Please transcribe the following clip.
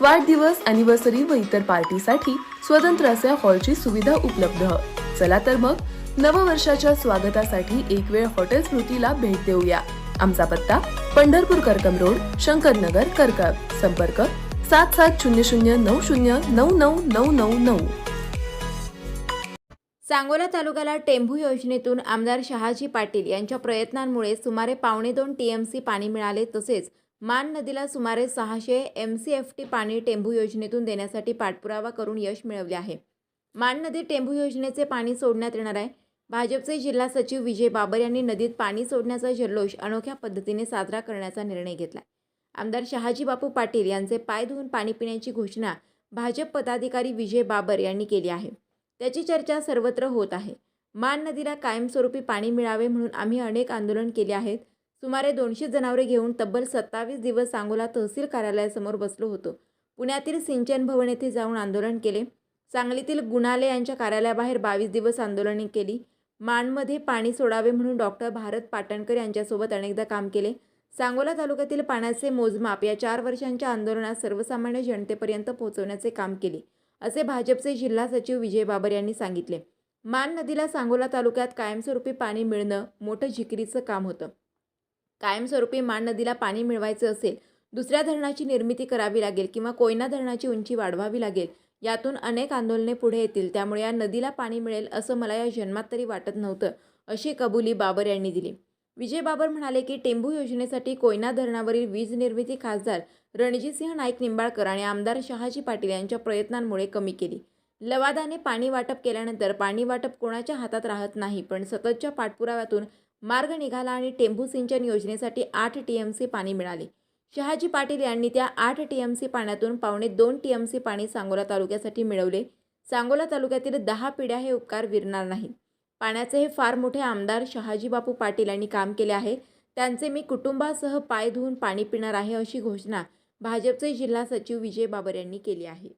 वाढदिवस अॅनिव्हर्सरी व इतर पार्टीसाठी स्वतंत्र असे हॉलची सुविधा उपलब्ध. चला तर मग नववर्षाच्या स्वागतासाठी एक वेळ हॉटेल स्मृतीला भेट देऊया. आमचा पत्ता पंढरपूर करकम रोड शंकरनगर करकम संपर्क सात सात शून्य शून्य नऊ शून्य नऊ नऊ नऊ नऊ नऊ. सांगोला तालुक्याला टेंभू योजनेतून आमदार शहाजी पाटील यांच्या प्रयत्नांमुळे सुमारे पावणे दोन टीएमसी पाणी मिळाले तसेच मान नदीला सुमारे सहाशे एम सी एफ टी पाणी टेंभू योजनेतून देण्यासाठी पाठपुरावा करून यश मिळवले आहे. मान नदीत टेंभू योजनेचे पाणी सोडण्यात येणार आहे. भाजपचे जिल्हा सचिव विजय बाबर यांनी नदीत पाणी सोडण्याचा जल्लोष अनोख्या पद्धतीने साजरा करण्याचा निर्णय घेतला आमदार शहाजी बापू पाटील यांचे पाय धुवून पाणी पिण्याची घोषणा भाजप पदाधिकारी विजय बाबर यांनी केली आहे. त्याची चर्चा सर्वत्र होत आहे. मान नदीला कायमस्वरूपी पाणी मिळावे म्हणून आम्ही अनेक आंदोलन केले आहेत. सुमारे दोनशे जनावरे घेऊन तब्बल सत्तावीस दिवस सांगोला तहसील कार्यालयासमोर बसलो होतो. पुण्यातील सिंचन भवन येथे जाऊन आंदोलन केले. सांगलीतील गुणाले यांच्या कार्यालयाबाहेर बावीस दिवस आंदोलने केली. माणमध्ये पाणी सोडावे म्हणून डॉक्टर भारत पाटणकर यांच्यासोबत अनेकदा काम केले. सांगोला तालुक्यातील पाण्याचे मोजमाप या चार वर्षांच्या आंदोलनात सर्वसामान्य जनतेपर्यंत पोहोचवण्याचे काम केले असे भाजपचे जिल्हा सचिव विजय बाबर यांनी सांगितले. मान नदीला सांगोला तालुक्यात कायमस्वरूपी पाणी मिळणं मोठं झिकरीचं काम होतं. कायमस्वरूपी मान नदीला पाणी मिळवायचं असेल दुसऱ्या धरणाची निर्मिती करावी लागेल किंवा कोयना धरणाची उंची वाढवावी लागेल यातून अनेक आंदोलने पुढे येतील. त्यामुळे या नदीला पाणी मिळेल असं मला या जन्मात तरी वाटत नव्हतं अशी कबुली बाबर यांनी दिली. विजय बाबर म्हणाले की टेंभू योजनेसाठी कोयना धरणावरील वीज निर्मिती खासदार रणजितसिंह नाईक निंबाळकर आणि आमदार शहाजी पाटील यांच्या प्रयत्नांमुळे कमी केली. लवादाने पाणी वाटप केल्यानंतर पाणी वाटप कोणाच्या हातात राहत नाही पण सततच्या पाठपुराव्यातून मार्ग निघाला आणि टेंभू सिंचन योजनेसाठी आठ टी एम सी पाणी मिळाले. शहाजी पाटील यांनी त्या आठ टी एम सी पाण्यातून पावणे दोन टी एम सी पाणी सांगोला तालुक्यासाठी मिळवले. सांगोला तालुक्यातील दहा पिढ्या हे उपकार विरणार नाही पाण्याचे हे फार मोठे आमदार शहाजी बापू पाटील यांनी काम केले आहे. त्यांचे मी कुटुंबासह पाय धुवून पाणी पिणार आहे अशी घोषणा भाजपचे जिल्हा सचिव विजय बाबर यांनी केली आहे.